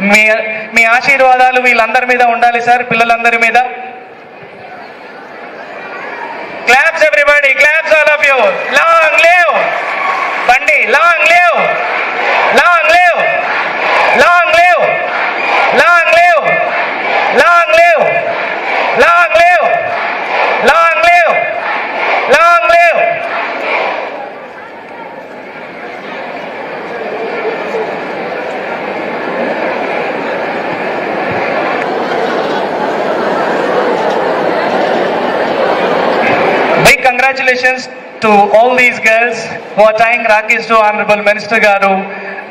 మీ మీ ఆశీర్వాదాలు వీళ్ళందరి మీద ఉండాలి సార్ పిల్లలందరి మీద. Claps everybody claps all of you long live Bandi long live long live long live long live long live long live long live long live Big congratulations to all these girls who are tying rakhis to honourable minister గారు.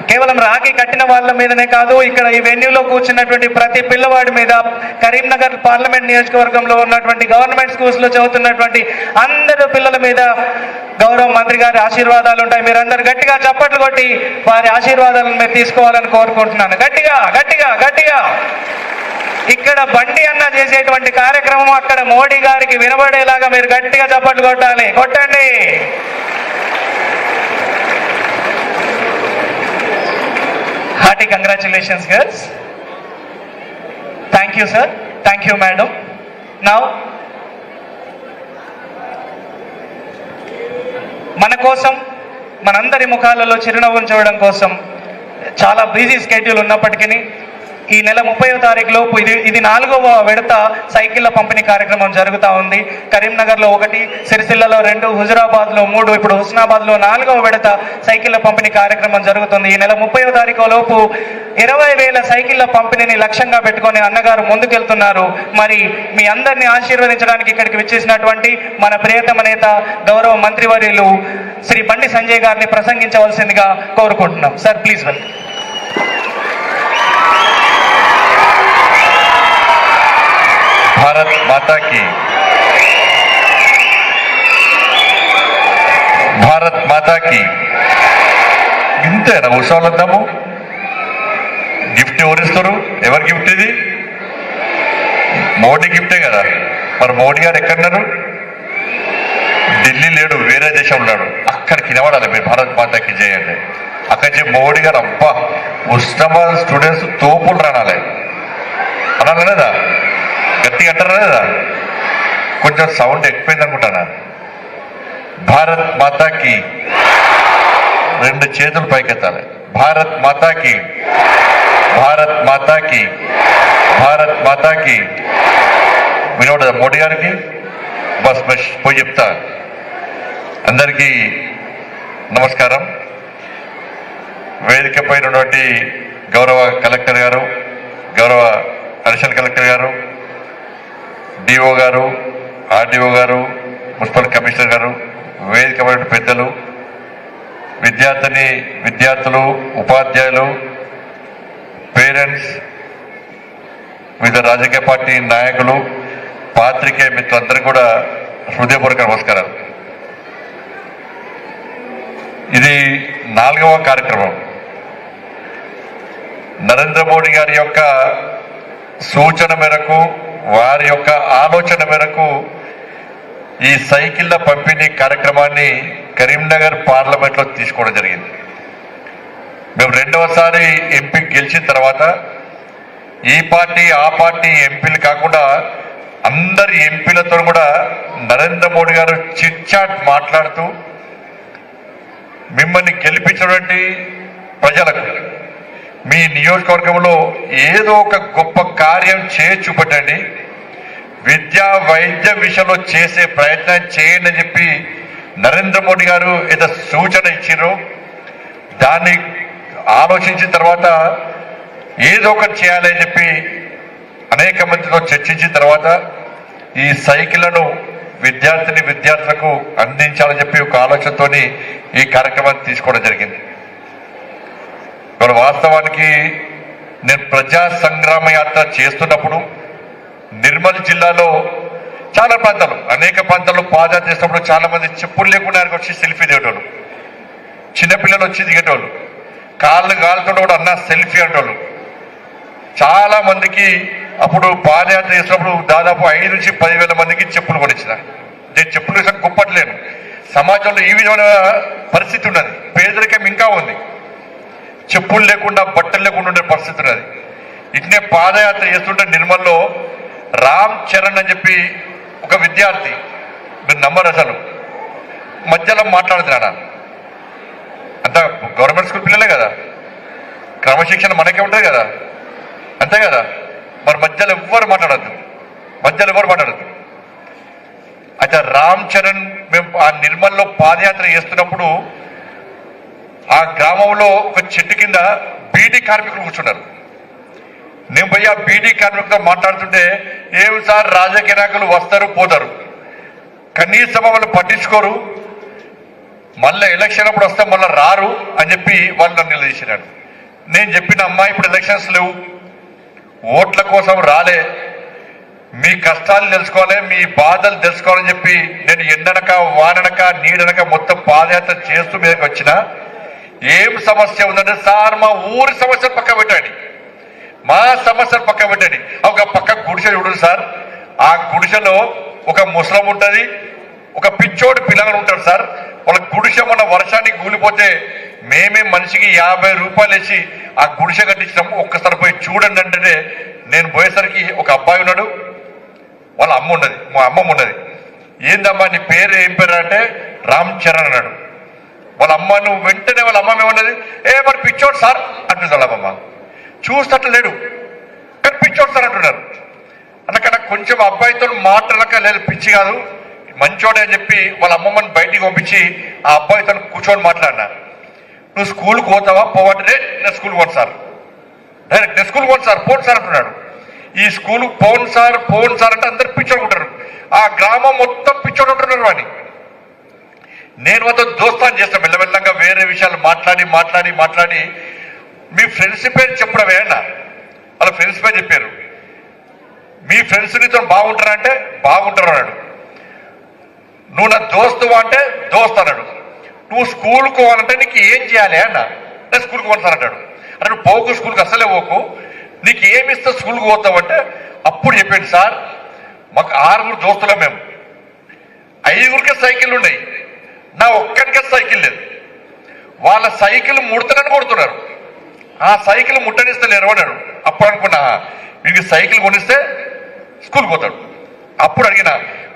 కేవలం రాఖీ కట్టిన వాళ్ళ మీదనే కాదు ఇక్కడ ఈ వెన్యూలో కూర్చున్నటువంటి ప్రతి పిల్లవాడి మీద కరీంనగర్ పార్లమెంట్ నియోజకవర్గంలో ఉన్నటువంటి గవర్నమెంట్ స్కూల్స్లో చదువుతున్నటువంటి అందరు పిల్లల మీద గౌరవ మంత్రి గారి ఆశీర్వాదాలు ఉంటాయి. మీరందరూ గట్టిగా చప్పట్లు కొట్టి వారి ఆశీర్వాదాలను మీరు తీసుకోవాలని కోరుకుంటున్నాను. గట్టిగా గట్టిగా గట్టిగా. ఇక్కడ బండి అన్న చేసేటువంటి కార్యక్రమం అక్కడ మోడీ గారికి వినబడేలాగా మీరు గట్టిగా చప్పట్లు కొట్టాలి. కొట్టండి. Hearty congratulations girls. Thank you sir thank you madam now మన కోసం మనందరి ముఖాలలో చిరునవ్వును చూడడం కోసం చాలా బిజీ స్కెడ్యూల్ ఉన్నప్పటికీ ఈ నెల ముప్పైవ తారీఖు లోపు ఇది ఇది నాలుగవ విడత సైకిళ్ళ పంపిణీ కార్యక్రమం జరుగుతూ ఉంది. కరీంనగర్లో ఒకటి సిరిసిల్లలో రెండు హుజురాబాద్లో మూడు ఇప్పుడు హుస్నాబాద్లో నాలుగవ విడత సైకిళ్ళ పంపిణీ కార్యక్రమం జరుగుతుంది. ఈ నెల ముప్పైవ తారీఖు లోపు ఇరవై వేల సైకిళ్ళ పంపిణీని లక్ష్యంగా పెట్టుకొని అన్నగారు ముందుకెళ్తున్నారు. మరి మీ అందరినీ ఆశీర్వదించడానికి ఇక్కడికి విచ్చేసినటువంటి మన ప్రియతమ నేత గౌరవ మంత్రివర్యులు శ్రీ బండి సంజయ్ గారిని ప్రసంగించవలసిందిగా కోరుకుంటున్నాం. Sir please welcome. భారత్ మాతాకి భారత్ మాతాకి ఇంతేనా ఉత్సవాలు వద్దాము గిఫ్ట్ ఎవరిస్తారు ఎవరి గిఫ్ట్ ఇది? మోడీ గిఫ్టే కదా. మరి మోడీ గారు ఎక్కడున్నారు ఢిల్లీ లేడు వేరే దేశం ఉన్నాడు. అక్కడికి నిలబడాలి మీరు భారత్ మాతాకి చేయండి అక్కడ అక్కడి మోడీ గారు అబ్బా ఉస్మాబాద్ స్టూడెంట్స్ తోపులు రానాలి. అనాలి కదా? గట్టి అంటారా? లేదా కొంచెం సౌండ్ ఎక్కువైంది అనుకుంటానా భారత్ మాతాకి రెండు చేతులు పైకెత్తాలి. భారత్ మాతాకి భారత్ మాతాకి భారత్ మాతాకి. వినోడ మోడీ గారికి బస్ బస్ పోయి చెప్తా. అందరికీ నమస్కారం. వేదికపై ఉన్నటువంటి గౌరవ కలెక్టర్ గారు గౌరవ అడిషనల్ కలెక్టర్ గారు డిఓ గారు ఆర్డీఓ గారు మున్సిపల్ కమిషనర్ గారు వేదిక పెద్దలు విద్యార్థిని విద్యార్థులు ఉపాధ్యాయులు పేరెంట్స్ వివిధ రాజకీయ పార్టీ నాయకులు పాత్రికేయ మిత్రులందరూ కూడా హృదయపూర్వక నమస్కారాలు. ఇది నాలుగవ కార్యక్రమం. నరేంద్ర మోడీ గారి యొక్క సూచన మేరకు వారి యొక్క ఆలోచన మేరకు ఈ సైకిళ్ళ పంపిణీ కార్యక్రమాన్ని కరీంనగర్ పార్లమెంట్లో తీసుకోవడం జరిగింది. మేము రెండవసారి ఎంపీ గెలిచిన తర్వాత ఈ పార్టీ ఆ పార్టీ ఎంపీలు కాకుండా అందరి ఎంపీలతో కూడా నరేంద్ర మోడీ గారు చిట్ చాట్ మాట్లాడుతూ మిమ్మల్ని గెలిపించినటువంటి ప్రజలకు మీ నియోజకవర్గంలో ఏదో ఒక గొప్ప కార్యం చేసి చూపెట్టండి విద్యా వైద్య విషయంలో చేసే ప్రయత్నం చేయండి అని చెప్పి నరేంద్ర మోడీ గారు ఏదో సూచన ఇచ్చారో దాన్ని ఆలోచించిన తర్వాత ఏదో ఒకటి చేయాలని చెప్పి అనేక మందితో చర్చించిన తర్వాత ఈ సైకిళ్ళను విద్యార్థిని విద్యార్థులకు అందించాలని చెప్పి ఒక ఆలోచనతోని ఈ కార్యక్రమాన్ని తీసుకోవడం జరిగింది. ఇప్పుడు వాస్తవానికి నేను ప్రజా సంగ్రామ యాత్ర చేస్తున్నప్పుడు నిర్మల్ జిల్లాలో చాలా ప్రాంతాలు అనేక ప్రాంతాల్లో పాదయాత్ర చేసినప్పుడు చాలా మంది చెప్పులు లేకుండా ఆయనకు వచ్చి సెల్ఫీ దిగేటోళ్ళు చిన్నపిల్లలు వచ్చి దిగేటోళ్ళు కాళ్ళు కాళ్ళతో కూడా అన్న సెల్ఫీ అంటోళ్ళు. చాలా మందికి అప్పుడు పాదయాత్ర చేసినప్పుడు దాదాపు ఐదు నుంచి పదివేల మందికి చెప్పులు కొనిచ్చిన నేను చెప్పులు వేసాను గొప్పట్లేను. సమాజంలో ఈ విధమైన పరిస్థితి ఉన్నది. పేదరికం ఇంకా ఉంది. చెప్పులు లేకుండా బట్టలు లేకుండా ఉండే పరిస్థితులు అది ఇట్నే పాదయాత్ర చేస్తుంటే నిర్మల్లో రామ్ చరణ్ అని చెప్పి ఒక విద్యార్థి మీరు నమ్మరు అసలు మధ్యలో మాట్లాడుతున్నాడా? అంతా గవర్నమెంట్ స్కూల్ పిల్లలే కదా? క్రమశిక్షణ మనకే ఉంటుంది కదా? అంతే కదా? మరి మధ్యలో ఎవ్వరు మాట్లాడద్దు. మధ్యలో ఎవరు మాట్లాడద్దు. అయితే రామ్ చరణ్ మేము ఆ నిర్మల్లో పాదయాత్ర చేస్తున్నప్పుడు ఆ గ్రామంలో ఒక చెట్టు కింద బీటీ కార్మికులు కూర్చున్నారు. నేను పోయి ఆ బీటీ కార్మికులతో మాట్లాడుతుంటే ఏం సార్ రాజకీయ నాయకులు వస్తారు పోతారు. కనీసం వాళ్ళు పట్టించుకోరు. మళ్ళీ ఎలక్షన్ అప్పుడు వస్తే మళ్ళీ రారు అని చెప్పి వాళ్ళు నన్ను నిలదీసినాడు నేను చెప్పిన అమ్మా ఇప్పుడు ఎలక్షన్స్ లేవు. ఓట్ల కోసం రాలే. మీ కష్టాలు తెలుసుకోవాలి మీ బాధలు తెలుసుకోవాలని చెప్పి నేను ఎండనక వాననక నీడనక మొత్తం పాదయాత్ర చేస్తూ మీదకి వచ్చినా. ఏం సమస్య ఉందంటే సార్ మా ఊరి సమస్యలు పక్క పెట్టండి. మా సమస్యలు పక్క పెట్టండి. ఒక పక్క గుడిసె చూడండి సార్. ఆ గుడిసెలో ఒక ముసలం ఉంటుంది ఒక పిచ్చోడు పిల్లగాడు ఉంటాడు సార్. వాళ్ళ గుడిసె మన వర్షానికి కూలిపోతే మేమే మనిషికి యాభై రూపాయలు వేసి ఆ గుడిసె కట్టించినాము ఒక్కసారి పోయి చూడండి అంటే నేను పోయేసరికి ఒక అబ్బాయి ఉన్నాడు. వాళ్ళ అమ్మ ఉన్నది మా అమ్మమ్మ ఉన్నది. ఏందమ్మా నీ పేరు ఏం పేరు అంటే రామ్ చరణ్ అన్నాడు. వాళ్ళ అమ్మ నువ్వు వెంటనే వాళ్ళ అమ్మమ్మ ఏమన్నది ఏ మరి పిచ్చోడు సార్ అంటుంది వాళ్ళ అమ్మమ్మ చూస్తట్టు లేడు. కానీ పిచ్చోడు సార్ అంటున్నారు. అందుకని కొంచెం అబ్బాయితో మాట్లాడక లేదు పిచ్చి కాదు. మంచోడే అని చెప్పి వాళ్ళ అమ్మమ్మని బయటికి పంపించి ఆ అబ్బాయితో కూర్చొని మాట్లాడినా. నువ్వు స్కూల్కి పోతావా? పోవంటే నేను స్కూల్కి పోను సార్. డైరెక్ట్ నేను స్కూల్కి పోను సార్. పోను సార్ అంటున్నాడు. ఈ స్కూల్ పోను సార్ పోను సార్ అంటే అందరు పిచ్చోడు ఉంటారు. ఆ గ్రామం మొత్తం పిచ్చోడు ఉంటున్నారు వాడిని. నేను మాతో దోస్తాన్ చేస్తాను మెల్లమెల్లంగా వేరే విషయాలు మాట్లాడి మాట్లాడి మాట్లాడి. మీ ఫ్రెండ్స్ పేరు చెప్పడం అన్న. వాళ్ళ ఫ్రెండ్స్ పేరు చెప్పారు. మీ ఫ్రెండ్స్ నీతో బాగుంటారా అంటే బాగుంటారు అన్నాడు. నువ్వు నా దోస్తువా అంటే దోస్త్ అన్నాడు. నువ్వు స్కూల్కి పోవాలంటే నీకు ఏం చేయాలి అన్న. నేను స్కూల్కి పోతాను అంటాడు అంటే నువ్వు పోకు స్కూల్కి అసలే పోకు. నీకు ఏమి ఇస్తా స్కూల్కి పోతావంటే అప్పుడు చెప్పాడు సార్. మాకు ఆరుగురు దోస్తులం మేము. ఐదుగురికే సైకిల్ ఉన్నాయి. నా ఒక్కడికే సైకిల్ లేదు. వాళ్ళ సైకిల్ ముడతనని కొడుతున్నారు. ఆ సైకిల్ ముట్టనిస్తే లేరు అన్నాడు అప్పుడు అనుకున్నా నీకు సైకిల్ కొనిస్తే స్కూల్కి పోతాడు. అప్పుడు అడిగిన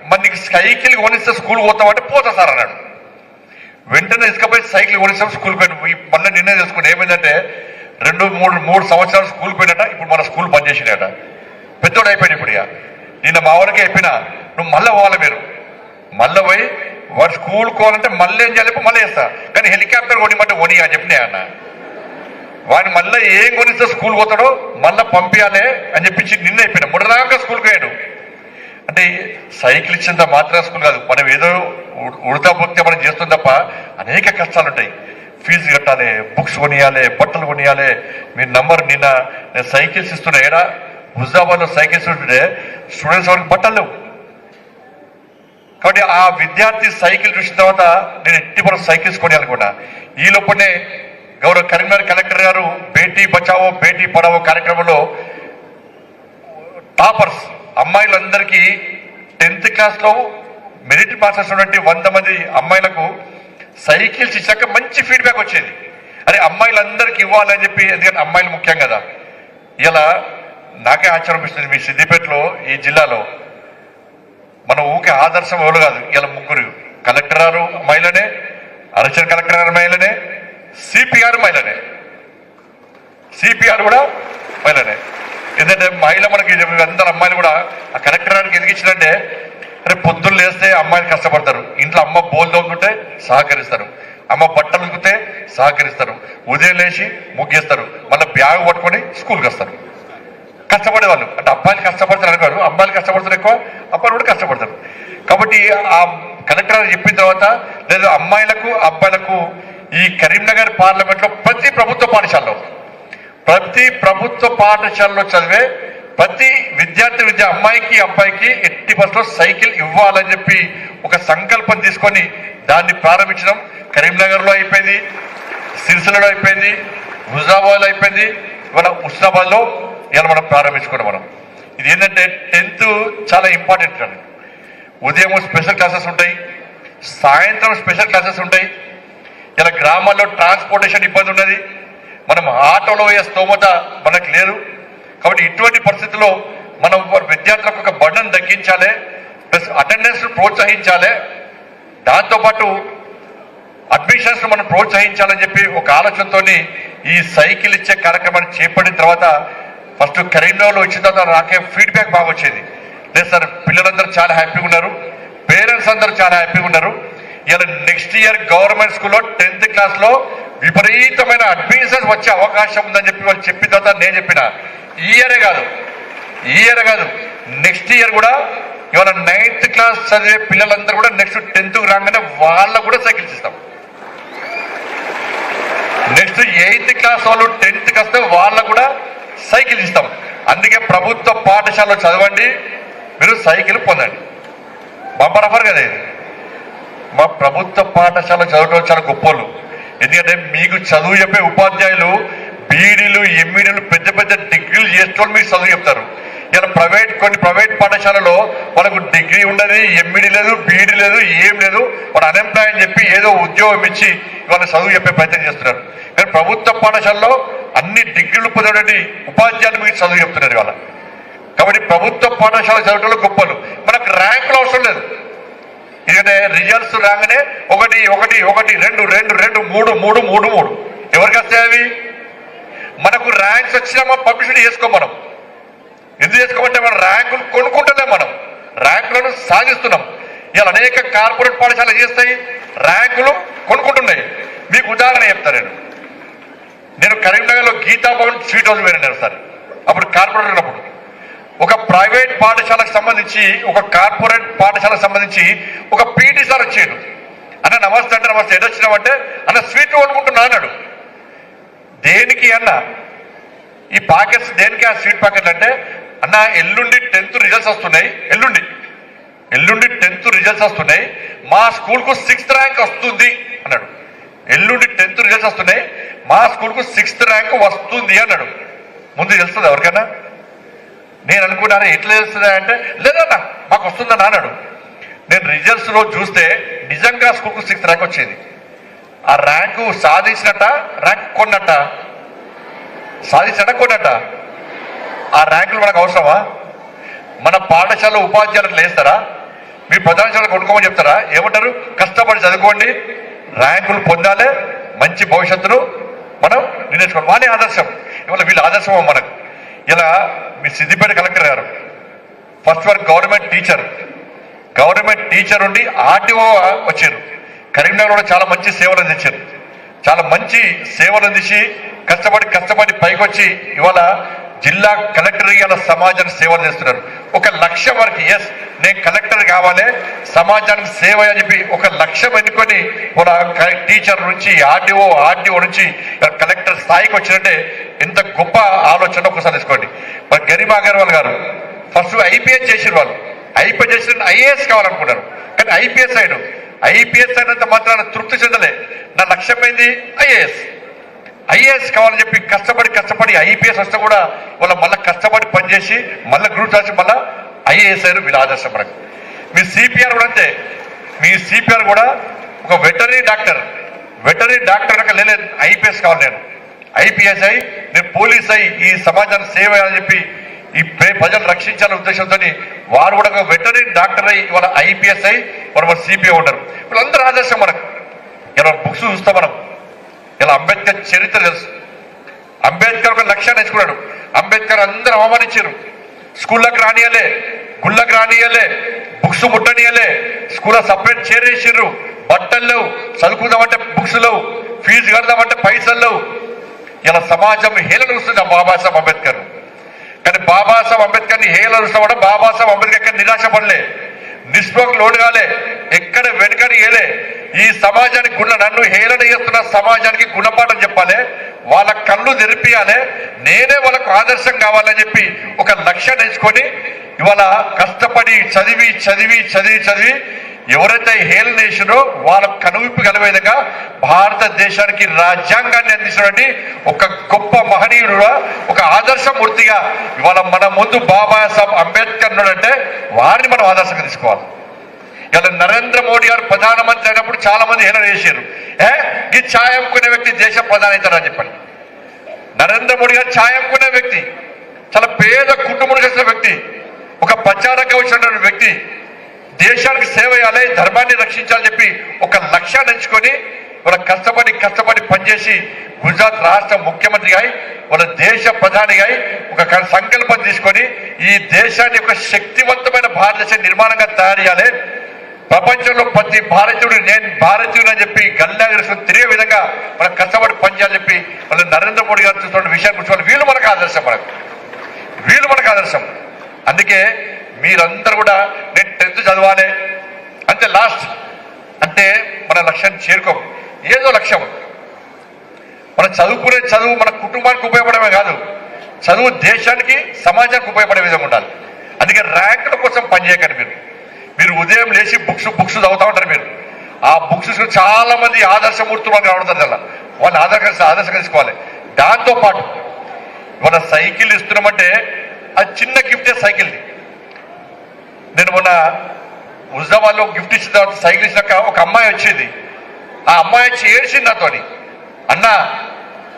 మరి నీకు సైకిల్ కొనిస్తే స్కూల్ పోతామంటే పోతా సార్ అన్నాడు. వెంటనే ఇసుకపోయి సైకిల్ కొనిస్తాం స్కూల్ పోయిన మళ్ళీ నిర్ణయం చేసుకుని ఏమైందంటే రెండు మూడు మూడు సంవత్సరాలు స్కూల్ పోయినట ఇప్పుడు మన స్కూల్ బంద్ చేసినట పెద్దోడు అయిపోయింది ఇప్పుడు ఇక. నిన్న మా వాళ్ళకి చెప్పిన నువ్వు మళ్ళీ పోవాలి మీరు? మళ్ళీ పోయి వాడు స్కూల్ కోవాలంటే మళ్ళీ ఏం చేయాలి మళ్ళీ వేస్తా. కానీ హెలికాప్టర్ కొనిమంటే కొని అని చెప్పినా అన్న వాడిని మళ్ళీ ఏం కొనిస్తే స్కూల్ పోతాడో మళ్ళీ పంపించాలి అని చెప్పించి నిన్న అయిపోయినా. ముడదాకా స్కూల్కి పోయాడు. అంటే సైకిల్ ఇచ్చిందా మాత్రం స్కూల్ కాదు మనం ఏదో ఉ- ఉడతా పొక్తే మనం చేస్తాం తప్ప అనేక కష్టాలు ఉంటాయి. ఫీజు కట్టాలి బుక్స్ కొనియాలి బట్టలు కొనియాలి. మీ నంబర్ నిన్న నేను సైకిల్స్ ఇస్తున్నా ఏడా? హుజాబాద్లో సైకిల్స్ ఉంటుంటే స్టూడెంట్స్ వాళ్ళకి బట్టలు లేవు. కాబట్టి ఆ విద్యార్థి సైకిల్ చూసిన తర్వాత నేను ఎట్టి మనం సైకిల్స్ కొనియాలనుకున్నా ఈ లోపలనే గౌరవ కరీంనగర్ కలెక్టర్ గారు బేటీ బచావో బేటీ పడావో కార్యక్రమంలో టాపర్స్ అమ్మాయిలందరికీ టెన్త్ క్లాస్లో మెరిట్ పాసెస్ ఉన్నటువంటి వంద మంది అమ్మాయిలకు సైకిల్స్ ఇచ్చాక మంచి ఫీడ్బ్యాక్ వచ్చేది. అరే అమ్మాయిలందరికీ ఇవ్వాలని చెప్పి ఎందుకంటే అమ్మాయిలు ముఖ్యం కదా. ఇలా నాకే ఆశ్చర్యం ఇస్తుంది మీ సిద్దిపేటలో ఈ జిల్లాలో. మన ఊకే ఆదర్శం ఎవరు కాదు. ఇలా ముగ్గురు. కలెక్టర్ గారు మహిళనే అడిషనల్ కలెక్టర్ గారు మహిళనే సిపిఆర్ మహిళనే. సిపిఆర్ కూడా మహిళనే. ఎందుకంటే మహిళ మనకి అందరు అమ్మాయిలు కూడా ఆ కలెక్టర్ గారికి ఎందుకు ఇచ్చినంటే రేపు పొద్దున్న లేస్తే అమ్మాయిలు కష్టపడతారు. ఇంట్లో అమ్మ బోల్ తోముకుంటే సహకరిస్తారు. అమ్మ బట్టలు ఉతికితే సహకరిస్తారు. ఉదయం లేచి ముగ్గేస్తారు. మళ్ళీ బ్యాగ్ పట్టుకొని స్కూల్కి వస్తారు. కష్టపడేవాళ్ళు. అంటే అబ్బాయిలు కష్టపడతారు అనుకోరు అబ్బాయిలు కష్టపడతారు ఎక్కువ అబ్బాయిలు కూడా కష్టపడతారు. కాబట్టి ఆ కలెక్టర్ చెప్పిన తర్వాత లేదా అమ్మాయిలకు అబ్బాయిలకు ఈ కరీంనగర్ పార్లమెంట్లో ప్రతి ప్రభుత్వ పాఠశాలలో ప్రతి ప్రభుత్వ పాఠశాలలో చదివే ప్రతి విద్యార్థి విద్య అమ్మాయికి అబ్బాయికి ఎట్టి బస్సులో సైకిల్ ఇవ్వాలని చెప్పి ఒక సంకల్పం తీసుకొని దాన్ని ప్రారంభించడం కరీంనగర్లో అయిపోయింది సిరిసిల్లలో అయిపోయింది హుజాబాద్లో అయిపోయింది ఇవాళ హుస్నాబాద్లో ఇలా మనం ప్రారంభించుకున్నాం మనం. ఇది ఏంటంటే టెన్త్ చాలా ఇంపార్టెంట్ అండి. ఉదయం స్పెషల్ క్లాసెస్ ఉంటాయి సాయంత్రం స్పెషల్ క్లాసెస్ ఉంటాయి. ఇలా గ్రామాల్లో ట్రాన్స్పోర్టేషన్ ఇబ్బంది ఉన్నది. మనం ఆటోలో పోయే స్తోమత మనకు లేదు. కాబట్టి ఇటువంటి పరిస్థితుల్లో మనం విద్యార్థులకు ఒక బర్డన్ తగ్గించాలి ప్లస్ అటెండెన్స్ ప్రోత్సహించాలి. దాంతోపాటు అడ్మిషన్స్ మనం ప్రోత్సహించాలని చెప్పి ఒక ఆలోచనతో ఈ సైకిల్ ఇచ్చే కార్యక్రమాన్ని చేపట్టిన తర్వాత ఫస్ట్ కరీంనగర్లో వచ్చిన తర్వాత నాకే ఫీడ్బ్యాక్ బాగా వచ్చేది. లేదు సార్ పిల్లలందరూ చాలా హ్యాపీగా ఉన్నారు. పేరెంట్స్ అందరూ చాలా హ్యాపీగా ఉన్నారు. ఇలా నెక్స్ట్ ఇయర్ గవర్నమెంట్ స్కూల్లో టెన్త్ క్లాస్లో విపరీతమైన అడ్మిషన్స్ వచ్చే అవకాశం ఉందని చెప్పి వాళ్ళు చెప్పిన తర్వాత నేను చెప్పిన ఈ ఇయరే కాదు. ఈ ఇయర్ కాదు. నెక్స్ట్ ఇయర్ కూడా ఇవాళ నైన్త్ క్లాస్ చదివే పిల్లలందరూ కూడా నెక్స్ట్ టెన్త్ రాగానే వాళ్ళకు కూడా సైకిల్స్ ఇస్తాం నెక్స్ట్ ఎయిత్ క్లాస్ వాళ్ళు టెన్త్కి వస్తే వాళ్ళకు కూడా సైకిల్ ఇస్తాం. అందుకే ప్రభుత్వ పాఠశాలలో చదవండి మీరు సైకిల్ పొందండి. బంపర్ ఆఫర్ కదా ఇది. మా ప్రభుత్వ పాఠశాల చదవడం చాలా గొప్పలు ఎందుకంటే మీకు చదువు చెప్పే ఉపాధ్యాయులు బీడీలు ఎంఈడీలు పెద్ద పెద్ద డిగ్రీలు చేసుకొని మీకు చదువు చెప్తారు. ఇలా ప్రైవేట్ కొన్ని ప్రైవేట్ పాఠశాలలో వాళ్ళకు డిగ్రీ ఉండదు ఎంఈడీ లేదు బీడీ లేదు ఏం లేదు. వాడు అన్ఎంప్లాయ్ అని చెప్పి ఏదో ఉద్యోగం ఇచ్చి వాళ్ళ చదువు చెప్పే ప్రయత్నం చేస్తున్నారు. కానీ ప్రభుత్వ పాఠశాలలో అన్ని డిగ్రీలు పొందడానికి ఉపాధ్యాయులు మీకు చదువు చెప్తున్నారు ఇవాళ. కాబట్టి ప్రభుత్వ పాఠశాల చదవటంలో గొప్పలు. మనకు ర్యాంకులు అవసరం లేదు. ఎందుకంటే రిజల్ట్స్ రాగానే ఒకటి ఒకటి ఒకటి రెండు రెండు రెండు మూడు మూడు మూడు మూడు. ఎవరికి వస్తాయి అవి? మనకు ర్యాంక్స్ వచ్చినా మనం పబ్లిసిటీ చేసుకోం మనం. ఎందుకు చేసుకోమంటే మన ర్యాంకులు కొనుక్కుంటలే మనం. ర్యాంకులను సాధిస్తున్నాం. ఇలా అనేక కార్పొరేట్ పాఠశాలలు చేస్తాయి? ర్యాంకులు కొనుక్కుంటున్నాయి. మీకు ఉదాహరణ చెప్తాను నేను. నేను కరీంనగర్లో గీతా భవన్ స్వీట్ హౌస్ పోయినాను సార్. అప్పుడు కార్పొరేట్ ఉన్నప్పుడు. ఒక ప్రైవేట్ పాఠశాలకు సంబంధించి ఒక కార్పొరేట్ పాఠశాలకు సంబంధించి ఒక పీటీ సార్ వచ్చాడు. అన్న నమస్తే అంటే నమస్తే. ఎటు అన్న స్వీట్ కొనుక్కుంటున్నా అన్నాడు. దేనికి అన్న? ఈ పాకెట్స్ దేనికి ఆ స్వీట్ ప్యాకెట్లు అంటే అన్న ఎల్లుండి టెన్త్ రిజల్ట్స్ వస్తున్నాయి. ఎల్లుండి. ఎల్లుండి టెన్త్ రిజల్ట్స్ వస్తున్నాయి. మా స్కూల్కు సిక్స్త్ ర్యాంక్ వస్తుంది అన్నాడు. ఎల్లుండి టెన్త్ రిజల్ట్స్ వస్తున్నాయి. మా స్కూల్కు సిక్స్త్ ర్యాంక్ వస్తుంది అన్నాడు. ముందు తెలుస్తుంది ఎవరికైనా? నేను అనుకున్నాను ఎట్లా తెలుస్తుంది అంటే లేదన్నా మాకు వస్తుందని అన్నాడు. నేను రిజల్ట్స్లో చూస్తే నిజంగా స్కూల్కు సిక్స్త్ ర్యాంక్ వచ్చేది. ఆ ర్యాంకు సాధించినట్ట ర్యాంక్ కొన్నట్ట? సాధించట కొన్నట్ట? ఆ ర్యాంకులు మనకు అవసరమా? మన పాఠశాల ఉపాధ్యాయులకు లేస్తారా మీ ప్రధానశాల కొనుక్కోమని చెప్తారా? ఏమంటారు? కష్టపడి చదువుకోండి ర్యాంకులు పొందాలి మంచి భవిష్యత్తును మనం నిర్ణయించుకోవాలి మానే ఆదర్శం. ఇవాళ వీళ్ళు ఆదర్శం మనకు. ఇలా మీ సిద్దిపేట కలెక్టర్ గారు ఫస్ట్ వరకు గవర్నమెంట్ టీచర్ గవర్నమెంట్ టీచర్ ఉండి ఆర్టీఓ వచ్చారు. కరీంనగర్ కూడా చాలా మంచి సేవలు అందించారు. చాలా మంచి సేవలు అందించి కష్టపడి కష్టపడి పైకి వచ్చి ఇవాళ జిల్లా కలెక్టర్ ఇవాళ సమాజానికి సేవలు చేస్తున్నారు. ఒక లక్ష్యం వరకు ఎస్ నేను కలెక్టర్ కావాలి సమాజానికి సేవ అని చెప్పి ఒక లక్ష్యం ఎన్నుకొని మన టీచర్ నుంచి ఆర్డీఓ ఆర్డీఓ నుంచి కలెక్టర్ స్థాయికి వచ్చినట్టే ఎంత గొప్ప ఆలోచన ఒకసారి తీసుకోండి. మరి గరిమా అగర్వాల్ గారు ఫస్ట్ ఐపీఎస్ చేసిన వాళ్ళు. ఐపీఎస్ చేసిన ఐఏఎస్ కావాలనుకున్నారు. కానీ ఐపీఎస్ అయిన ఐపీఎస్ అయినంత మాత్రాన తృప్తి చెందలే. నా లక్ష్యం అయింది ఐఏఎస్. ఐఏఎస్ కావాలని చెప్పి కష్టపడి కష్టపడి ఐపీఎస్ వస్తే కూడా వాళ్ళ మళ్ళీ కష్టపడి పనిచేసి మళ్ళీ గ్రూప్ రాసి మళ్ళీ ఐఏఎస్ అయ్యారు వీళ్ళ ఆదర్శం మనకు మీ సిపిఆర్ కూడా అంతే. మీ సిపిఆర్ కూడా ఒక వెటరీ డాక్టర్. వెటరీ డాక్టర్ అనక లేదు ఐపీఎస్ కావాలి నేను. ఐపీఎస్ అయి నేను పోలీస్ అయి ఈ సమాజానికి సేవ అని చెప్పి ఈ ప్రజలు రక్షించాలనే ఉద్దేశంతో వారు కూడా ఒక వెటరీ డాక్టర్ అయి వాళ్ళ ఐపీఎస్ అయి వాళ్ళు సిపిఐ ఉంటారు. వీళ్ళందరూ ఆదర్శం మనకు. ఇలా బుక్స్ చూస్తాం మనం. ఇలా అంబేద్కర్ చరిత్ర తెలుసు. అంబేద్కర్ ఒక లక్ష్యాన్ని ఎంచుకున్నాడు అంబేద్కర్ అందరూ అవమానించారు. స్కూళ్ళకి రానియలే గుళ్ళకి రానియలే బుక్స్ ముట్టనియలే స్కూల్లో సపరేట్ చైర్ బట్టలు లేవు. చదువుకుందామంటే బుక్స్ లేవు. ఫీజు కడదామంటే పైసలు లేవు. ఇలా సమాజం హేళన వస్తుంది బాబాసాహెబ్ అంబేద్కర్. కానీ బాబాసాహెబ్ అంబేద్కర్ని హేళన వస్తామంటే బాబాసాహెబ్ అంబేద్కర్ ఎక్కడ నిరాశ పడలే. నిస్పోక్ లోటు కాలే ఎక్కడ వెనుకని ఏలే. ఈ సమాజానికి గుణ నన్ను హేళన చేస్తున్న సమాజానికి గుణపాఠం చెప్పాలి. వాళ్ళ కళ్ళు తెరిపియాలి. నేనే వాళ్ళకు ఆదర్శం కావాలని చెప్పి ఒక లక్ష్యాన్ని ఎంచుకొని ఇవాళ కష్టపడి చదివి చదివి చదివి చదివి ఎవరైతే హేళన చేసినో వాళ్ళ కనువిప్పు కలిగే విధంగా భారతదేశానికి రాజ్యాంగాన్ని అందించినటువంటి ఒక గొప్ప మహనీయుడుగా ఒక ఆదర్శమూర్తిగా ఇవాళ మన ముందు బాబాసాహెబ్ అంబేద్కర్ అంటే వారిని మనం ఆదర్శంగా తీసుకోవాలి. ఇలా నరేంద్ర మోడీ గారు ప్రధానమంత్రి అయినప్పుడు చాలా మంది హేళన చేశారు. ఏ? ఈ ఛాయ్ అమ్ముకునే వ్యక్తి దేశ ప్రధాని అవుతారని చెప్పండి. నరేంద్ర మోడీ గారు ఛాయ్ అమ్ముకునే వ్యక్తి చాలా పేద కుటుంబం చేసిన వ్యక్తి ఒక ప్రచారంగా వచ్చిన వ్యక్తి దేశానికి సేవ చేయాలి ధర్మాన్ని రక్షించాలని చెప్పి ఒక లక్ష్యాన్ని ఎంచుకొని వాళ్ళ కష్టపడి కష్టపడి పనిచేసి గుజరాత్ రాష్ట్ర ముఖ్యమంత్రిగా అయి వాళ్ళ దేశ ప్రధానిగా అయి ఒక సంకల్పం తీసుకొని ఈ దేశాన్ని ఒక శక్తివంతమైన భారతదేశ నిర్మాణంగా తయారు చేయాలి. ప్రపంచంలో ప్రతి భారతీయుడు నేను భారతీయుడు అని చెప్పి గల్లాగరేసుకుని తిరిగే విధంగా మనం కష్టపడి పనిచేయాలని చెప్పి వాళ్ళు నరేంద్ర మోడీ గారు చూస్తున్న విషయాన్ని కూర్చోవాలి వీళ్ళు మనకు ఆదర్శం మనకు. వీళ్ళు మనకు ఆదర్శం. అందుకే మీరందరూ కూడా నేను టెన్త్ చదవాలి. అంతే లాస్ట్. అంటే మన లక్ష్యాన్ని చేరుకోం. ఏదో లక్ష్యం. మన చదువుకునే చదువు మన కుటుంబానికి ఉపయోగపడమే కాదు. చదువు దేశానికి సమాజానికి ఉపయోగపడే విధంగా ఉండాలి. అందుకే ర్యాంకుల కోసం పనిచేయకండి మీరు. మీరు ఉదయం లేచి బుక్స్ బుక్స్ చదువుతూ ఉంటారు మీరు. ఆ బుక్స్ చాలా మంది ఆదర్శమూర్తులు అని కనబడతారు అలా వాళ్ళు ఆదర్శ ఆదర్శంగా తీసుకోవాలి. దాంతో పాటు మన సైకిల్ ఇస్తున్నామంటే అది చిన్న గిఫ్టే సైకిల్ది నేను మొన్న ఉజ్జాబాద్లో గిఫ్ట్ ఇచ్చిన తర్వాత సైకిల్ ఇచ్చినాక ఒక అమ్మాయి వచ్చింది. ఆ అమ్మాయి వచ్చి ఏడ్చింది నాతోని. అన్న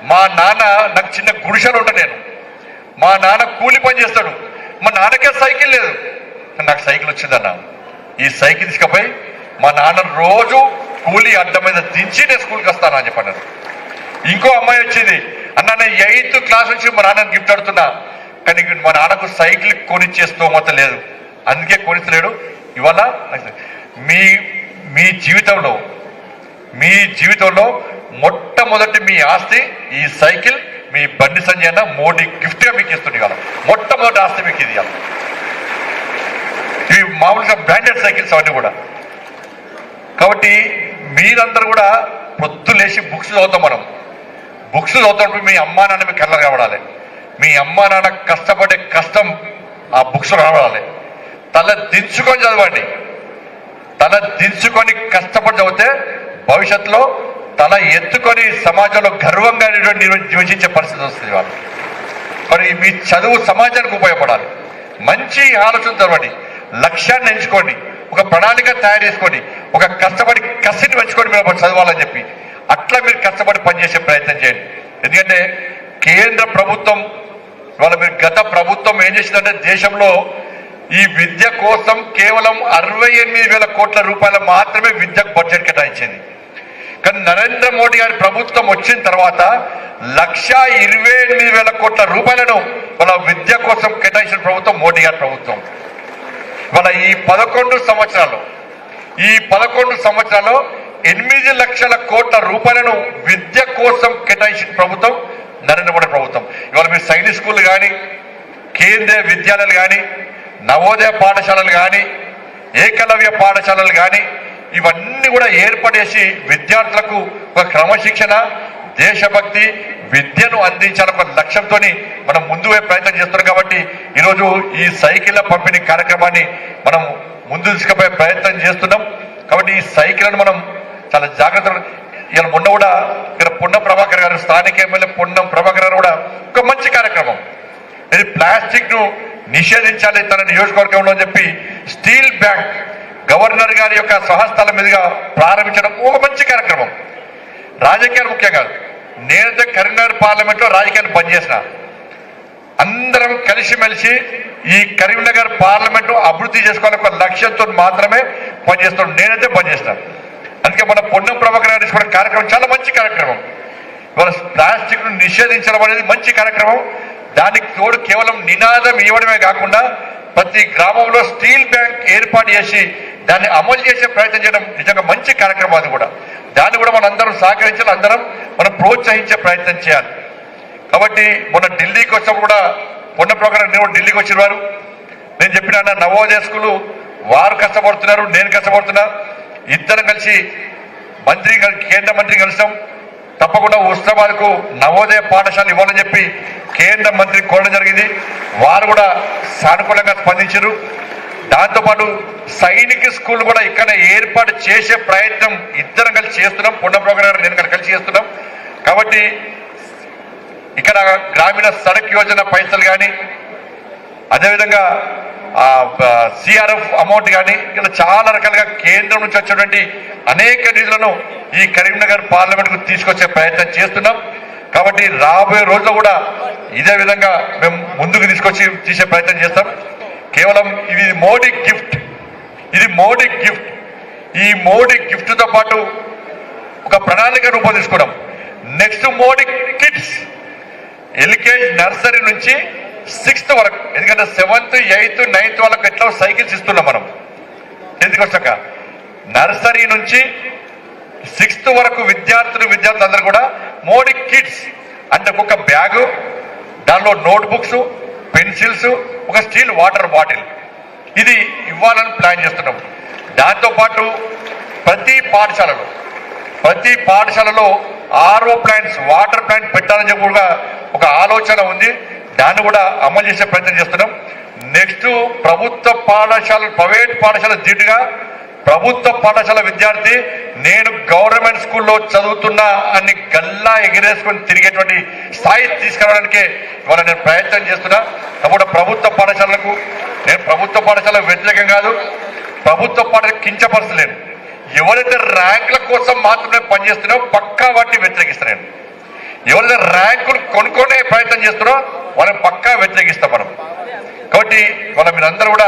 మా నాన్న నాకు చిన్న గుడిసెలు ఉంటా నేను. మా నాన్న కూలి పని చేస్తాడు. మా నాన్నకే సైకిల్ లేదు. నాకు సైకిల్ వచ్చిందన్న. ఈ సైకిల్ తీసుకపోయి మా నాన్న రోజు కూలి అడ్డ మీద దించి నేను స్కూల్కి వస్తాను అని చెప్పాను ఇంకో అమ్మాయి వచ్చింది అన్న నేను ఎయిత్ క్లాస్ నుంచి మా నాన్నని గిఫ్ట్ అడుతున్నా కానీ మా నాన్నకు సైకిల్ కొనిచ్చే స్తోమత లేదు. అందుకే కొనిచ్చలేడు. ఇవాళ మీ మీ జీవితంలో మీ జీవితంలో మొట్టమొదటి మీ ఆస్తి ఈ సైకిల్ మీ బండి సంజయ్ అన్న మోడీ గిఫ్ట్గా మీకు ఇస్తుంది ఇవాళ. మొట్టమొదటి ఆస్తి మీకు ఇది ఇవాళ. ఇవి మామూలుగా బ్రాండెడ్ సైకిల్స్ అవన్నీ కూడా. కాబట్టి మీరందరూ కూడా పొద్దు లేచి బుక్స్ చదువుతాం మనం. బుక్స్ చదువుతున్నప్పుడు మీ అమ్మా నాన్న మీ కళ్ళ కనబడాలి. మీ అమ్మా నాన్న కష్టపడే కష్టం ఆ బుక్స్ కనబడాలి. తల దించుకొని చదవండి. తల దించుకొని కష్టపడి చదివితే భవిష్యత్తులో తల ఎత్తుకొని సమాజంలో గర్వంగా నివసించే పరిస్థితి వస్తుంది వాళ్ళు మరి మీ చదువు సమాజానికి ఉపయోగపడాలి. మంచి ఆలోచన చదవండి. లక్ష్యాన్ని ఎంచుకోండి. ఒక ప్రణాళిక తయారు చేసుకోండి. ఒక కష్టపడి కసిని పెంచుకొని మీరు చదవాలని చెప్పి. అట్లా మీరు కష్టపడి పనిచేసే ప్రయత్నం చేయండి. ఎందుకంటే కేంద్ర ప్రభుత్వం ఇవాళ మీరు గత ప్రభుత్వం ఏం చేసిందంటే దేశంలో ఈ విద్య కోసం కేవలం అరవై ఎనిమిది వేల కోట్ల రూపాయలు మాత్రమే విద్యకు బడ్జెట్ కేటాయించింది. కానీ నరేంద్ర మోడీ గారి ప్రభుత్వం వచ్చిన తర్వాత లక్ష ఇరవై ఎనిమిది వేల కోట్ల రూపాయలను మన విద్య కోసం కేటాయించిన ప్రభుత్వం మోడీ గారి ప్రభుత్వం. మన ఈ పదకొండు సంవత్సరాలు ఈ పదకొండు సంవత్సరాల్లో ఎనిమిది లక్షల కోట్ల రూపాయలను విద్య కోసం కేటాయించిన ప్రభుత్వం నరేంద్ర మోడీ ప్రభుత్వం. ఇవాళ మీరు సైనిక్ స్కూల్ కానీ కేంద్రీయ విద్యాలయాలు కానీ నవోదయ పాఠశాలలు కానీ ఏకలవ్య పాఠశాలలు కానీ ఇవన్నీ కూడా ఏర్పడేసి విద్యార్థులకు ఒక క్రమశిక్షణ దేశభక్తి విద్యను అందించాలన్న లక్ష్యంతో మనం ముందు ప్రయత్నం చేస్తున్నాం కాబట్టి ఈరోజు ఈ సైకిళ్ళ పంపిణీ కార్యక్రమాన్ని మనం ముందు తీసుకుపోయే ప్రయత్నం చేస్తున్నాం. కాబట్టి ఈ సైకిళ్ళను మనం చాలా జాగ్రత్తగా ఇలా మొన్న కూడా ఇక్కడ పొన్నం ప్రభాకర్ గారు స్థానిక ఎమ్మెల్యే పొన్నం ప్రభాకర్ గారు కూడా ఒక మంచి కార్యక్రమం. ఇది ప్లాస్టిక్ను నిషేధించాలి తన నియోజకవర్గంలో అని చెప్పి స్టీల్ బ్యాంక్ గవర్నర్ గారి యొక్క స్వహస్తాల మీదుగా ప్రారంభించడం ఒక మంచి కార్యక్రమం. రాజకీయాలు ముఖ్యం కాదు నేనైతే కరీంనగర్ పార్లమెంట్లో రాజకీయాలు పనిచేసిన. అందరం కలిసిమెలిసి ఈ కరీంనగర్ పార్లమెంట్ అభివృద్ధి చేసుకోవాలని ఒక లక్ష్యంతో మాత్రమే పనిచేస్తున్నాం. నేనైతే పనిచేస్తాను అందుకే మన పొన్నం ప్రభాకర్ గారు తీసుకున్న కార్యక్రమం చాలా మంచి కార్యక్రమం. ఇవాళ ప్లాస్టిక్ను నిషేధించడం అనేది మంచి కార్యక్రమం. దానికి తోడు కేవలం నినాదం ఇవ్వడమే కాకుండా ప్రతి గ్రామంలో స్టీల్ బ్యాంక్ ఏర్పాటు చేసి దాన్ని అమలు చేసే ప్రయత్నం చేయడం నిజంగా మంచి కార్యక్రమం అది కూడా. దాన్ని కూడా మనం అందరం సహకరించాలి అందరం మనం ప్రోత్సహించే ప్రయత్నం చేయాలి. కాబట్టి మొన్న ఢిల్లీకి వచ్చినప్పుడు కూడా మొన్న ప్రోగ్రాం నేను కూడా ఢిల్లీకి వచ్చిన వారు నేను చెప్పిన నవోదయ స్కూలు వారు కష్టపడుతున్నారు నేను కష్టపడుతున్నా. ఇద్దరం కలిసి మంత్రి కేంద్ర మంత్రి కలిసాం. తప్పకుండా ఉస్మాబాద్కు నవోదయ పాఠశాల ఇవ్వాలని చెప్పి కేంద్ర మంత్రి కోరడం జరిగింది. వారు కూడా సానుకూలంగా స్పందించారు. దాంతోపాటు సైనిక స్కూల్ కూడా ఇక్కడ ఏర్పాటు చేసే ప్రయత్నం ఇద్దరం కలిసి చేస్తున్నాం. పున్న ప్రోగ్రాం నేను ఇక్కడ కలిసి చేస్తున్నాం. కాబట్టి ఇక్కడ గ్రామీణ సడక్ యోజన పైసలు కానీ అదేవిధంగా సిఆర్ఎఫ్ అమౌంట్ కానీ ఇలా చాలా రకాలుగా కేంద్రం నుంచి వచ్చినటువంటి అనేక నిధులను ఈ కరీంనగర్ పార్లమెంట్కు తీసుకొచ్చే ప్రయత్నం చేస్తున్నాం. కాబట్టి రాబోయే రోజుల్లో కూడా ఇదే విధంగా మేము ముందుకు తీసుకొచ్చి తీసే ప్రయత్నం చేస్తాం. కేవలం ఇది మోడీ గిఫ్ట్. ఇది మోడీ గిఫ్ట్. ఈ మోడీ గిఫ్ట్తో పాటు ఒక ప్రణాళిక రూపొందించుకోవడం. Next Modi kids. LKG nursery నుంచి సిక్స్త్ వరకు ఎందుకంటే సెవెంత్ ఎయిత్ నైన్త్ వాళ్ళకి ఎట్లా సైకిల్స్ ఇస్తున్నాం మనం. ఎందుకు వచ్చాక నర్సరీ నుంచి సిక్స్త్ వరకు విద్యార్థులు విద్యార్థులు అందరూ కూడా మోడీ కిడ్స్. అంటే ఒక బ్యాగు దానిలో నోట్ బుక్స్ పెన్సిల్స్ ఒక స్టీల్ వాటర్ బాటిల్. ఇది ఇవ్వాలని ప్లాన్ చేస్తున్నాం. దాంతోపాటు ప్రతి పాఠశాలలో ప్రతి పాఠశాలలో ఆర్ఓ ప్లాంట్స్ వాటర్ ప్లాంట్ పెట్టాలని చెప్పి కూడా ఒక ఆలోచన ఉంది. దాన్ని కూడా అమలు చేసే ప్రయత్నం చేస్తున్నాం. నెక్స్ట్ ప్రభుత్వ పాఠశాల ప్రైవేట్ పాఠశాల జీటుగా ప్రభుత్వ పాఠశాల విద్యార్థి నేను గవర్నమెంట్ స్కూల్లో చదువుతున్నా అని గల్లా ఎగిరేసుకొని తిరిగేటువంటి స్థాయి తీసుకురావడానికే ఇవాళ నేను ప్రయత్నం చేస్తున్నా. కాబట్టి ప్రభుత్వ పాఠశాలకు నేను ప్రభుత్వ పాఠశాల వ్యతిరేకం కాదు ప్రభుత్వ పాఠశాల కించపరచలేను. ఎవరైతే ర్యాంకుల కోసం మాత్రమే పనిచేస్తున్నారో పక్కా వాటిని వ్యతిరేకిస్తున్నాను ఎవరైతే ర్యాంకులు కొనుక్కునే ప్రయత్నం చేస్తున్నారో వాళ్ళని పక్కా వ్యతిరేకిస్తాం మనం. కాబట్టి వాళ్ళ మీరందరూ కూడా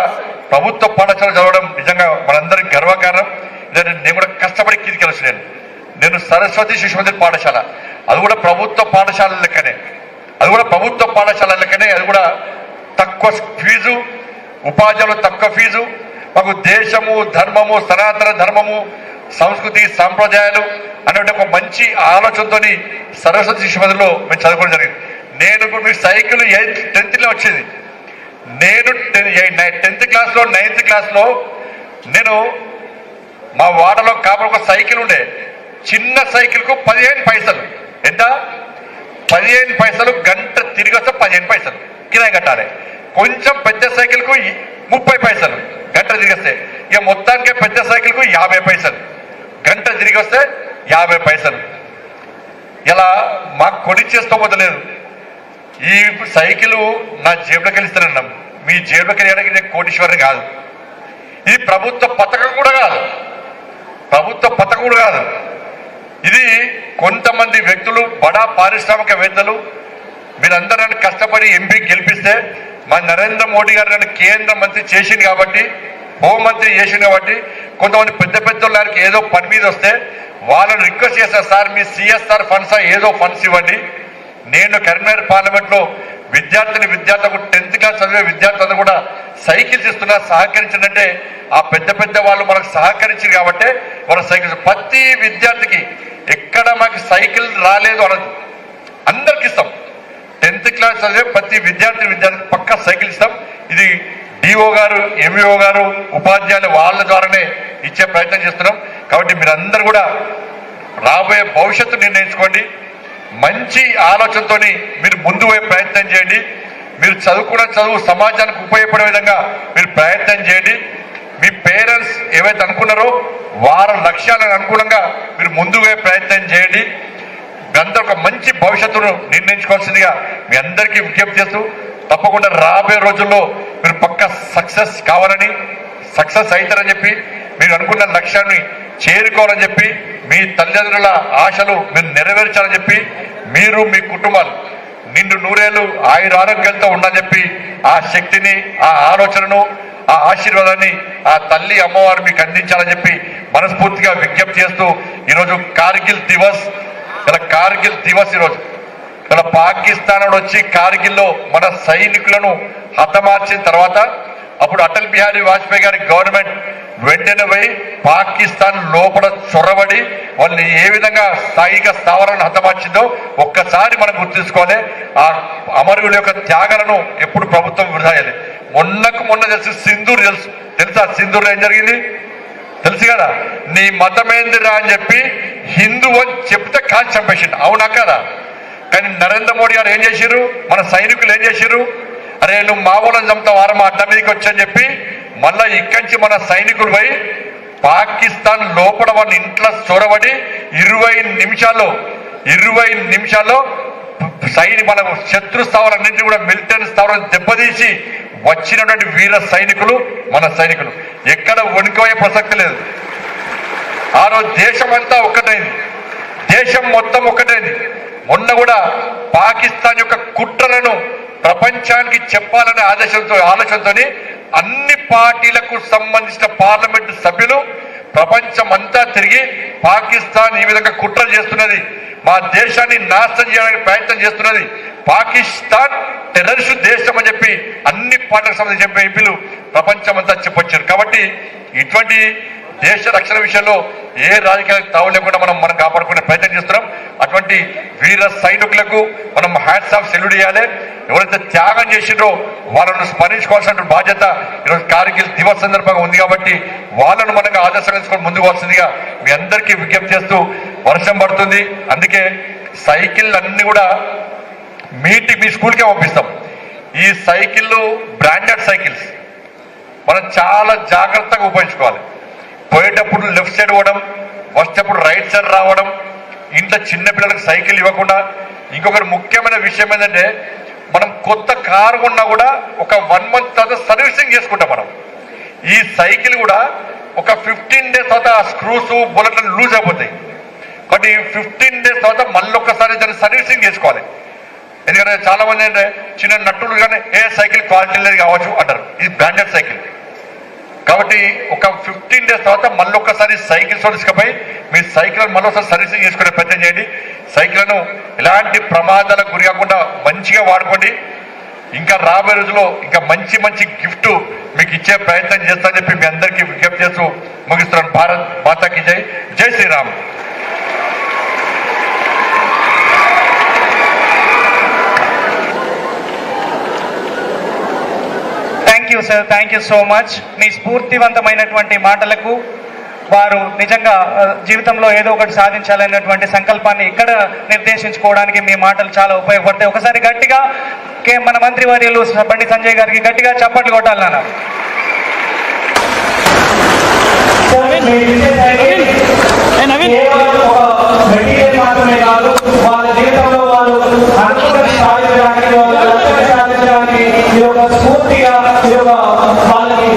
ప్రభుత్వ పాఠశాల చదవడం నిజంగా మనందరికి గర్వకారణం. నేను నేను కూడా కష్టపడి కిందికి నేను. నేను సరస్వతి శిశు మందిర్ పాఠశాల. అది కూడా ప్రభుత్వ పాఠశాల లెక్కనే. అది కూడా ప్రభుత్వ పాఠశాల లెక్కనే అది కూడా తక్కువ ఫీజు ఉపాధ్యాయులు తక్కువ ఫీజు. మాకు దేశము ధర్మము సనాతన ధర్మము సంస్కృతి సాంప్రదాయాలు అనే ఒక మంచి ఆలోచనతో సరస్వతి శిశు మందిర్లో మేము చదువుకోవడం జరిగింది. నేను ఇప్పుడు మీకు సైకిల్ ఎయిత్ టెన్త్లో వచ్చేది. నేను టెన్త్ క్లాస్లో నైన్త్ క్లాస్లో నేను మా వాడలో కాబట్టి ఒక సైకిల్ ఉండే. చిన్న సైకిల్కు పదిహేను పైసలు. ఎంత? పదిహేను పైసలు గంట తిరిగి వస్తే పదిహేను పైసలు. కిరాయి కట్టాలి. కొంచెం పెద్ద సైకిల్కు ముప్పై పైసలు. గంట తిరిగి వస్తే ఇక మొత్తానికి పెద్ద సైకిల్కు యాభై పైసలు. గంట తిరిగి వస్తే యాభై పైసలు. ఇలా మాకు కొనిచ్చేస్తూ వదలేదు ఈ సైకిల్ నా జేబులోకి వెళ్ళిస్తానన్నాం మీ జేబులోకి వెళ్ళడానికి నేను కోటీశ్వరుని కాదు. ఇది ప్రభుత్వ పథకం కూడా కాదు. ప్రభుత్వ పథకం కూడా కాదు. ఇది కొంతమంది వ్యక్తులు బడా పారిశ్రామికవేత్తలు. మీరందరూ నన్ను కష్టపడి ఎంపీ గెలిపిస్తే మా నరేంద్ర మోడీ గారు నన్ను కేంద్ర మంత్రి చేసింది కాబట్టి హోంమంత్రి చేసింది కాబట్టి కొంతమంది పెద్ద పెద్ద వాళ్ళకి ఏదో పని మీద వస్తే వాళ్ళని రిక్వెస్ట్ చేస్తారు సార్ మీ సిఎస్ఆర్ ఫండ్స్ ఏదో ఫండ్స్ ఇవ్వండి. నేను కరీంనగర్ పార్లమెంట్లో విద్యార్థిని విద్యార్థులకు టెన్త్ క్లాస్ చదివే విద్యార్థులు కూడా సైకిల్స్ ఇస్తున్నా సహకరించిందంటే ఆ పెద్ద పెద్ద వాళ్ళు మనకు సహకరించారు కాబట్టి వాళ్ళ సైకిల్స్ ప్రతి విద్యార్థికి ఎక్కడ మాకు సైకిల్ రాలేదు అనదు అందరికి ఇస్తాం. టెన్త్ క్లాస్ చదివే ప్రతి విద్యార్థి విద్యార్థి పక్కా సైకిల్ ఇస్తాం. ఇది డిఓ గారు ఎంఈఓ గారు ఉపాధ్యాయులు వాళ్ళ ద్వారానే ఇచ్చే ప్రయత్నం చేస్తున్నాం. కాబట్టి మీరందరూ కూడా రాబోయే భవిష్యత్తు నిర్ణయించుకోండి. మంచి ఆలోచనతో మీరు ముందు పోయే ప్రయత్నం చేయండి. మీరు చదువుకున్న చదువు సమాజానికి ఉపయోగపడే విధంగా మీరు ప్రయత్నం చేయండి. మీ పేరెంట్స్ ఏవైతే అనుకున్నారో వారి లక్ష్యాలను అనుగుణంగా మీరు ముందుగా ప్రయత్నం చేయండి. మీ అందరూ ఒక మంచి భవిష్యత్తును నిర్ణయించుకోవాల్సిందిగా మీ అందరికీ విజ్ఞప్తి చేస్తూ తప్పకుండా రాబోయే రోజుల్లో మీరు పక్క సక్సెస్ కావాలని సక్సెస్ అవుతారని చెప్పి మీరు అనుకున్న లక్ష్యాన్ని చేరుకోవాలని చెప్పి మీ తల్లిదండ్రుల ఆశలు మీరు నెరవేర్చాలని చెప్పి మీరు మీ కుటుంబాలు నిండు నూరేళ్ళు ఆయుర ఆరోగ్యాలతో ఉండాలని చెప్పి ఆ శక్తిని ఆ ఆలోచనను ఆ ఆశీర్వాదాన్ని ఆ తల్లి అమ్మవారు మీకు అందించాలని చెప్పి మనస్ఫూర్తిగా విజ్ఞప్తి చేస్తూ ఈరోజు కార్గిల్ దివస్ ఇలా కార్గిల్ దివస్ ఈరోజు. ఇలా పాకిస్తాన్ వచ్చి కార్గిల్లో మన సైనికులను హతమార్చిన తర్వాత అప్పుడు అటల్ బిహారీ వాజ్పేయి గారి గవర్నమెంట్ వెంటనే పోయి పాకిస్తాన్ లోపల చొరబడి వాళ్ళని ఏ విధంగా స్థాయిక స్థావరాలను హతమార్చిందో ఒక్కసారి మనం గుర్తుంచుకోవాలి ఆ అమరుల యొక్క త్యాగాలను ఎప్పుడు ప్రభుత్వం వృధా మొన్నకు మొన్న తెలుసు సింధూర్ తెలుసు. తెలుసా సింధూర్లో ఏం జరిగింది? తెలుసు కదా? నీ మతమేందిరా అని చెప్పి హిందూ అని చెప్తే కాల్చి చంపేసిండు. అవునా కదా? కానీ నరేంద్ర మోడీ గారు ఏం చేశారు మన సైనికులు ఏం చేశారు అరే నువ్వు మా వాళ్ళని చంపుతావు వారం అడ్డ మీదకి వచ్చని చెప్పి మళ్ళా ఇక్కడి నుంచి మన సైనికులు పోయి పాకిస్తాన్ లోపల వాళ్ళ ఇంట్లో చొరబడి ఇరవై నిమిషాల్లో ఇరవై నిమిషాల్లో సైని మన శత్రు స్థావరాలన్నింటినీ కూడా మిలిటరీ స్థావరాలు దెబ్బతీసి వచ్చినటువంటి వీర సైనికులు మన సైనికులు. ఎక్కడ వణికిపోయే ప్రసక్తి లేదు. ఆ రోజు దేశం అంతా ఒక్కటైంది. దేశం మొత్తం ఒక్కటైంది. మొన్న కూడా పాకిస్తాన్ యొక్క కుట్రలను ప్రపంచానికి చెప్పాలనే ఆదేశంతో ఆలోచనతోని అన్ని పార్టీలకు సంబంధించిన పార్లమెంటు సభ్యులు ప్రపంచం అంతా తిరిగి పాకిస్తాన్ ఈ విధంగా కుట్రలు చేస్తున్నది. మా దేశాన్ని నాశనం చేయడానికి ప్రయత్నం చేస్తున్నది. పాకిస్తాన్ టెర్రరిస్ట్ దేశం అని చెప్పి అన్ని పార్టీలకు సంబంధించి ఎంపీలు ప్రపంచం అంతా చెప్పొచ్చారు. కాబట్టి ఇటువంటి దేశ రక్షణ విషయంలో ఏ రాజకీయాలకు తావు లేకుండా మనం మనం కాపాడుకునే ప్రయత్నం చేస్తున్నాం. అటువంటి వీర సైనికులకు మనం హ్యాట్స్ ఆఫ్ సెల్యూట్ చేయాలి. ఎవరైతే త్యాగం చేసిండ్రో వాళ్ళను స్మరించుకోవాల్సిన బాధ్యత ఈరోజు కార్గిల్ దివస్ సందర్భంగా ఉంది కాబట్టి వాళ్ళను మనకు ఆదర్శంగా తీసుకొని ముందుకు వస్తుందిగా మీ అందరికీ విజ్ఞప్తి చేస్తూ వర్షం పడుతుంది. అందుకే సైకిల్ అన్ని కూడా మీటి మీ స్కూల్కే పంపిస్తాం. ఈ సైకిళ్ళు బ్రాండెడ్ సైకిల్స్ మనం చాలా జాగ్రత్తగా ఉపయోగించుకోవాలి. పోయేటప్పుడు లెఫ్ట్ సైడ్ పోవడం వచ్చేటప్పుడు రైట్ సైడ్ రావడం ఇంట్లో చిన్నపిల్లలకు సైకిల్ ఇవ్వకుండా. ఇంకొకటి ముఖ్యమైన విషయం ఏంటంటే మనం కొత్త కారు కొన్నా కూడా ఒక వన్ మంత్ తర్వాత సర్వీసింగ్ చేసుకుంటాం మనం. ఈ సైకిల్ కూడా ఒక ఫిఫ్టీన్ డేస్ తర్వాత ఆ స్క్రూస్ బుల్లెట్లు లూజ్ అయిపోతాయి. కాబట్టి ఫిఫ్టీన్ డేస్ తర్వాత మళ్ళీ ఒక్కసారి దాన్ని సర్వీసింగ్ చేసుకోవాలి. ఎందుకంటే చాలా మంది ఏంటంటే చిన్న నట్టులు కానీ ఏ సైకిల్ క్వాలిటీ లేదు కావచ్చు అంటారు. ఇది బ్రాండెడ్ సైకిల్. కాబట్టి ఒక ఫిఫ్టీన్ డేస్ తర్వాత మళ్ళీ ఒక్కసారి సైకిల్ తీసుకుపోయి మీ సైకిల్ మళ్ళీ ఒకసారి సర్వీసింగ్ చేసుకునే ప్రయత్నం చేయండి. సైకిల్ను ఎలాంటి ప్రమాదాలకు గురి కాకుండా మంచిగా వాడుకోండి. ఇంకా రాబోయే రోజుల్లో ఇంకా మంచి మంచి గిఫ్ట్ మీకు ఇచ్చే ప్రయత్నం చేస్తానని చెప్పి మీ అందరికీ విజ్ఞప్తి చేస్తూ ముగిస్తున్నాను. భారత్ మాతాకి జై. జై Shriram. You sir thank you so much మీ స్ఫూర్తివంతమైనటువంటి మాటలకు వారు నిజంగా జీవితంలో ఏదో ఒకటి సాధించాలనేటువంటి సంకల్పాన్ని ఇక్కడ నిర్దేశించుకోవడానికి మీ మాటలు చాలా ఉపయోగపడతాయి ఒకసారి గట్టిగా కే మన మంత్రి వర్యులు బండి సంజయ్ గారికి గట్టిగా చప్పట్లు కొట్టాలి నాన్న కేవలం ఒక మెటీరియల్ మాత్రమే కాదు వాళ్ళ జీవితంలో ఈ యొక్క స్ఫూర్తిగా ఈ యొక్క వాళ్ళకి